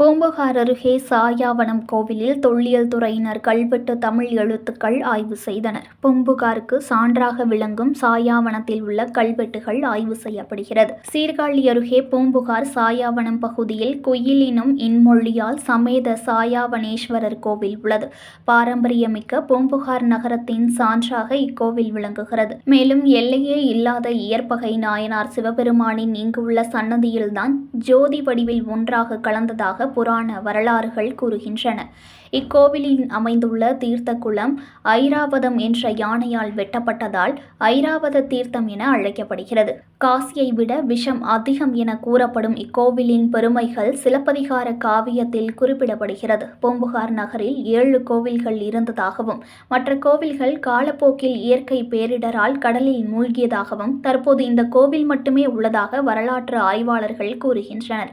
பூம்புகார் அருகே சாயாவனம் கோவிலில் தொல்லியல் துறையினர் கல்வெட்டு தமிழ் எழுத்துக்கள் ஆய்வு செய்தனர். பூம்புகாருக்கு சான்றாக விளங்கும் சாயாவனத்தில் உள்ள கல்வெட்டுகள் ஆய்வு செய்யப்படுகிறது. சீர்காழி அருகே பூம்புகார் சாயாவனம் பகுதியில் குயிலினும் இன்மொழியால் சமேத சாயாவனேஸ்வரர் கோவில் உள்ளது. பாரம்பரியமிக்க பூம்புகார் நகரத்தின் சான்றாக இக்கோவில் விளங்குகிறது. மேலும் எல்லையே இல்லாத இயற்பகை நாயனார் சிவபெருமானின் இங்குள்ள சன்னதியில்தான் ஜோதி வடிவில் ஒன்றாக கலந்ததாக புராண வரலாறுகள் கூறுகின்றன. இக்கோவிலில் அமைந்துள்ள தீர்த்த குளம் ஐராவதம் என்ற யானையால் வெட்டப்பட்டதால் ஐராவத தீர்த்தம் என அழைக்கப்படுகிறது. காசியை விட விஷம் அதிகம் என கூறப்படும் இக்கோவிலின் பெருமைகள் சிலப்பதிகார காவியத்தில் குறிப்பிடப்படுகிறது. பூம்புகார் நகரில் ஏழு கோவில்கள் இருந்ததாகவும் மற்ற கோவில்கள் காலப்போக்கில் இயற்கை பேரிடரால் கடலில் மூழ்கியதாகவும் தற்போது இந்த கோவில் மட்டுமே உள்ளதாக வரலாற்று ஆய்வாளர்கள் கூறுகின்றனர்.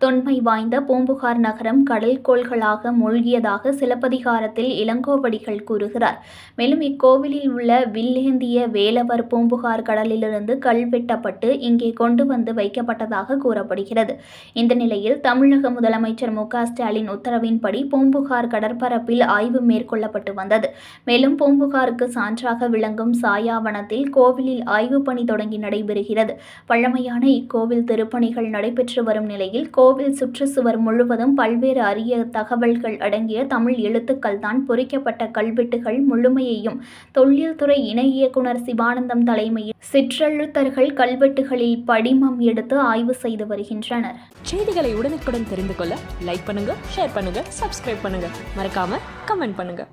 தொன்மை வாய்ந்த பூம்புகார் நகரம் கடல் கோள்களாக மூழ்கியதாக சிலப்பதிகாரத்தில் இளங்கோவடிகள் கூறுகிறார். மேலும் இக்கோவிலில் உள்ள வில்லேந்திய வேலவர் பூம்புகார் கடலிலிருந்து கல்வெட்டப்பட்டு இங்கே கொண்டு வந்து வைக்கப்பட்டதாக கூறப்படுகிறது. இந்த நிலையில் தமிழக முதலமைச்சர் மு ஸ்டாலின் உத்தரவின்படி பூம்புகார் கடற்பரப்பில் ஆய்வு மேற்கொள்ளப்பட்டு வந்தது. மேலும் பூம்புகாருக்கு சான்றாக விளங்கும் சாயாவனத்தில் கோவிலில் ஆய்வு பணி தொடங்கி நடைபெறுகிறது. பழமையான இக்கோவில் திருப்பணிகள் நடைபெற்று வரும் நிலையில் கோ கோவில் சுற்றுச்சுவர் முழுவதும் பல்வேறு அரிய தகவல்கள் அடங்கிய தமிழ் எழுத்துக்கள் தான் பொறிக்கப்பட்ட கல்வெட்டுகள் முழுமையையும் தொழில்துறை இணை இயக்குனர் சிவானந்தம் தலைமையில் சிற்றெழுத்தர்கள் கல்வெட்டுகளில் படிமம் எடுத்து ஆய்வு செய்து வருகின்றனர். செய்திகளை உடனுக்குடன் தெரிந்து கொள்ள லைக் பண்ணுங்க ஷேர் பண்ணுங்க சப்ஸ்கிரைப் பண்ணுங்க. மறக்காம கமெண்ட் பண்ணுங்க.